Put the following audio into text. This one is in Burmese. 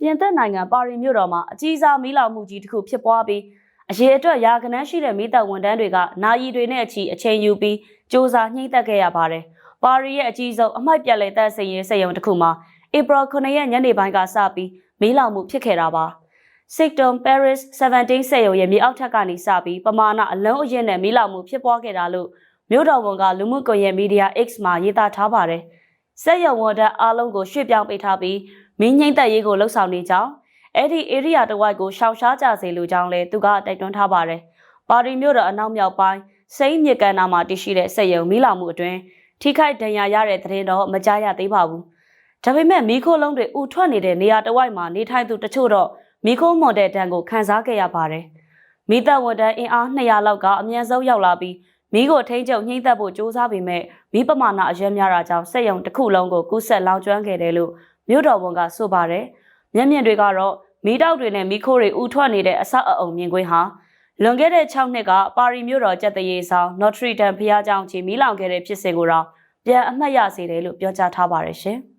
ပြင်သစ်နိုင်ငံပါရီမြို့တော်မှာအကြီးစားမီးလောင်မှုကြီးတစ်ခုဖြစ်ပွားပြီးအရေးအတွက်ရာကနန်းရှိတဲ့မီးတပ်ဝန်ထမ်းတွေကနာယီတွေနဲ့အချီအချိန်ယူပြီးစ조사ညှိတက်ခဲ့ရပါတယ်။ပါရီရဲ့အကြီးဆုံးအမိုက်ပြက်လေတပ်စင်ရေးစက်ရုံတစ်ခုမှာဧပြီ9ရက်ညနေပိုင်းကစပြီးမီးလောင်မှုဖြစ်ခဲ့တာပါ။ Sikton Paris 17စက်ရုံရဲ့မြေအောက်ထပ်ကနေစပြီးပမာဏအလုံးအရင်နဲ့မီးလောင်မှုဖြစ်ပွားခဲ့တာလို့မြို့တော်ဝန်ကလူမှုကွန်ရက်မီဒီယာ X မှာရေးသားထားပါတယ်။စက်ရုံဝန်ထမ်းအားလုံးကိုရွှေ့ပြောင်းပေးထားပြီး မင်းငိမ့်သက်ရေးကိုလှုပ်ဆောင်နေကြောင်းအဲ့ဒီ area တစ်ဝိုက်ကိုရှောင်ရှားကြစေလိုကြောင်းလည်းသူကတိုက်တွန်းထားပါတယ်။ပါရီမြို့တော်အနောက်မြောက်ပိုင်းစိမ့်မြစ်ကန်နာမှာတည်ရှိတဲ့စက်ရုံမီးလောင်မှုအတွင်းထိခိုက်ဒဏ်ရာရတဲ့သတင်းတော့မကြားရသေးပါဘူး။ဒါပေမဲ့မီးခိုးလုံးတွေဥထွက်နေတဲ့နေရာတစ်ဝိုက်မှာနေထိုင်သူတချို့တော့မီးခိုးမွန်တဲ့တန်းကိုခန်းစားခဲ့ရပါတယ်။မီးတပ်ဝန်တန်းအင်အား200လောက်ကအမြန်ဆုံးရောက်လာပြီးမီးကိုထိန်းချုပ်ညှိသက်ဖို့စ조사ပေမဲ့မီးပမာဏအရွက်များတာကြောင့်စက်ရုံတစ်ခုလုံးကိုကူးဆက်လောင်ကျွမ်းခဲ့တယ်လို့ မြို့တော်ဝန်ကဆိုပါတယ်။မျက်မြင်တွေကတော့မီးတောက်တွေနဲ့မီးခိုးတွေဥထွက်နေတဲ့အဆောက်အအုံမြင်ကွင်းဟာလွန်ခဲ့တဲ့6နှစ်ကပါရီမြို့တော်ကျက်တရေဆောင် Notre Dame ဖျားကျောင်းကြီးမီးလောင်ခဲ့တဲ့ဖြစ်စဉ်ကိုတော့ပြန်အမှတ်ရစေတယ်လို့ပြောကြားထားပါတယ်ရှင်။